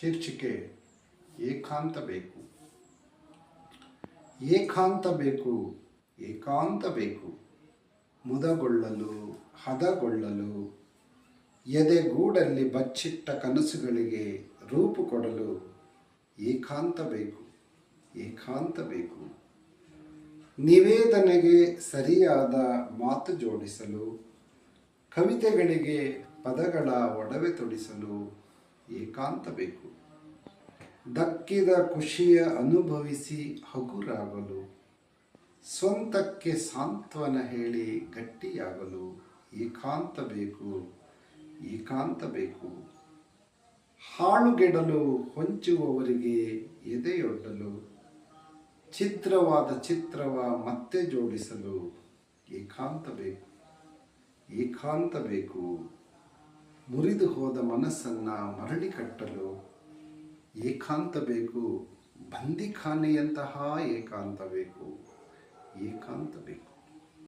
ಶೀರ್ಷಿಕೆ ಏಕಾಂತ ಬೇಕು. ಏಕಾಂತ ಬೇಕು ಏಕಾಂತ ಬೇಕು. ಮುದಗೊಳ್ಳಲು, ಹದಗೊಳ್ಳಲು, ಎದೆಗೂಡಲ್ಲಿ ಬಚ್ಚಿಟ್ಟ ಕನಸುಗಳಿಗೆ ರೂಪು ಕೊಡಲು ಏಕಾಂತ ಬೇಕು ಏಕಾಂತ ಬೇಕು. ನಿವೇದನೆಗೆ ಸರಿಯಾದ ಮಾತು ಜೋಡಿಸಲು, ಕವಿತೆಗಳಿಗೆ ಪದಗಳ ಒಡವೆ ತೊಡಿಸಲು ಏಕಾಂತ ಬೇಕು ದಕ್ಕಿದ ಖುಷಿಯ ಅನುಭವಿಸಿ ಹಗುರಾಗಲು. ಸ್ವಂತಕ್ಕೆ ಸಾಂತ್ವನ ಹೇಳಿ ಗಟ್ಟಿಯಾಗಲು. ಏಕಾಂತ ಬೇಕು ಏಕಾಂತ ಬೇಕು ಹಾಳುಗೆಡಲು ಹೊಂಚುವವರಿಗೆ ಎದೆಯೊಡ್ಡಲು. ಚಿತ್ರವಾದ ಚಿತ್ರವ ಮತ್ತೆ ಜೋಡಿಸಲು ಏಕಾಂತ ಬೇಕು ಏಕಾಂತ ಬೇಕು ಮುರಿದು ಹೋದ ಮನಸ್ಸನ್ನು ಮರಳಿ ಕಟ್ಟಲು ಏಕಾಂತ ಬೇಕು ಬಂದಿಖಾನೆಯಂತಹ ಏಕಾಂತ ಬೇಕು.